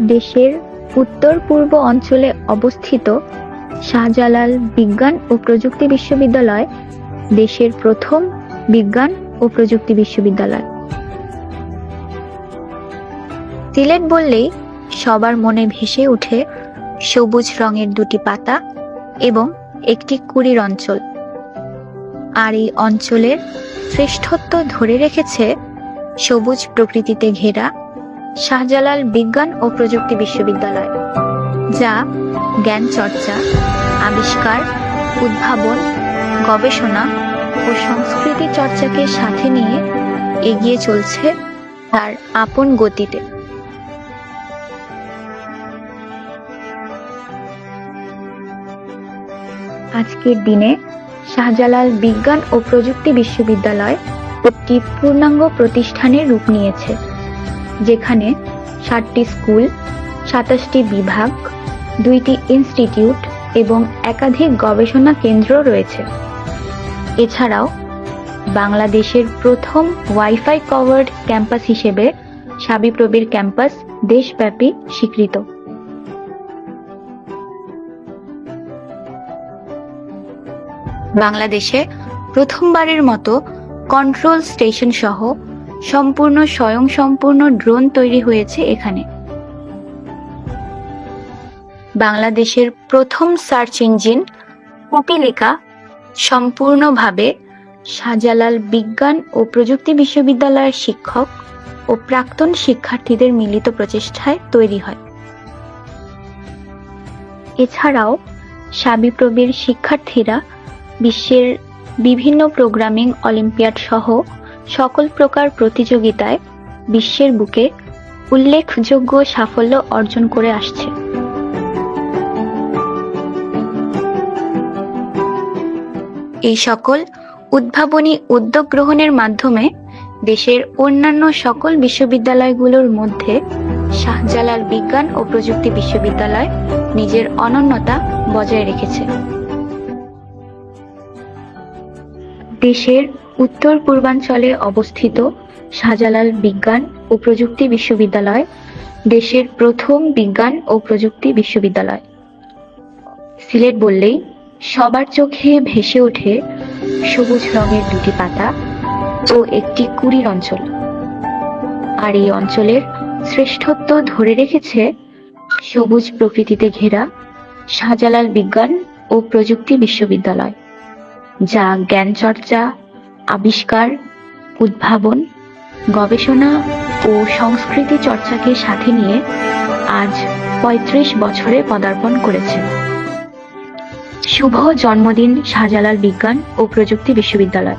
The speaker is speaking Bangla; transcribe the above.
দেশের উত্তর পূর্ব অঞ্চলে অবস্থিত শাহজালাল বিজ্ঞান ও প্রযুক্তি বিশ্ববিদ্যালয় দেশের প্রথম বিজ্ঞান ও প্রযুক্তি বিশ্ববিদ্যালয়। সিলেট বললেই সবার মনে ভেসে ওঠে সবুজ রঙের দুটি পাতা এবং একটি কুড়ির অঞ্চল। আর এই অঞ্চলের শ্রেষ্ঠত্ব ধরে রেখেছে সবুজ প্রকৃতিতে ঘেরা শাহজালাল বিজ্ঞান ও প্রযুক্তি বিশ্ববিদ্যালয়, যা জ্ঞান চর্চা, আবিষ্কার, উদ্ভাবন, গবেষণা ও সংস্কৃতি চর্চাকে সাথে নিয়ে এগিয়ে চলছে তার আপন গতিতে। আজকের দিনে শাহজালাল বিজ্ঞান ও প্রযুক্তি বিশ্ববিদ্যালয় একটি পূর্ণাঙ্গ প্রতিষ্ঠানের রূপ নিয়েছে। যেখানে ষাটটি স্কুল, সাতাশটি বিভাগ, দুইটি ইনস্টিটিউট এবং একাধিক গবেষণা কেন্দ্র রয়েছে। এছাড়াও বাংলাদেশের প্রথম ওয়াইফাই কভার্ড ক্যাম্পাস হিসেবে সাবিপ্রবির ক্যাম্পাস দেশব্যাপী স্বীকৃত। বাংলাদেশে প্রথমবারের মতো কন্ট্রোল স্টেশন সহ সম্পূর্ণ স্বয়ংসম্পূর্ণ ড্রোন তৈরি হয়েছে এখানে। বাংলাদেশের প্রথম সার্চ ইঞ্জিন কপিলিকা সম্পূর্ণভাবে শাহজালাল বিজ্ঞান ও প্রযুক্তি বিশ্ববিদ্যালয়ের শিক্ষক ও প্রাক্তন শিক্ষার্থীদের মিলিত প্রচেষ্টায় তৈরি হয়। এছাড়াও সাবিপ্রবির শিক্ষার্থীরা বিশ্বের বিভিন্ন প্রোগ্রামিং অলিম্পিয়াড সহ সকল প্রকার প্রতিযোগিতায় বিশ্বের বুকে উল্লেখযোগ্য সাফল্য অর্জন করে আসছে। এই সকল উদ্ভাবনী উদ্যোগ গ্রহণের মাধ্যমে দেশের অন্যান্য সকল বিশ্ববিদ্যালয়গুলোর মধ্যে শাহজালাল বিজ্ঞান ও প্রযুক্তি বিশ্ববিদ্যালয় নিজের অনন্যতা বজায় রেখেছে। দেশের উত্তর পূর্বাঞ্চলে অবস্থিত শাহজালাল বিজ্ঞান ও প্রযুক্তি বিশ্ববিদ্যালয় দেশের প্রথম বিজ্ঞান ও প্রযুক্তি বিশ্ববিদ্যালয়। সিলেট বললেই, সবার চোখে ভেসে ওঠে সবুজ রঙের দুটি পাতা ও একটি কুড়ির অঞ্চল। আর এই অঞ্চলের শ্রেষ্ঠত্ব ধরে রেখেছে সবুজ প্রকৃতিতে ঘেরা শাহজালাল বিজ্ঞান ও প্রযুক্তি বিশ্ববিদ্যালয়, যা জ্ঞান চর্চা আবিষ্কার, উদ্ভাবন, গবেষণা ও সংস্কৃতি চর্চাকে সাথে নিয়ে আজ পঁয়ত্রিশ বছরে পদার্পণ করেছে। শুভ জন্মদিন শাহজালাল বিজ্ঞান ও প্রযুক্তি বিশ্ববিদ্যালয়।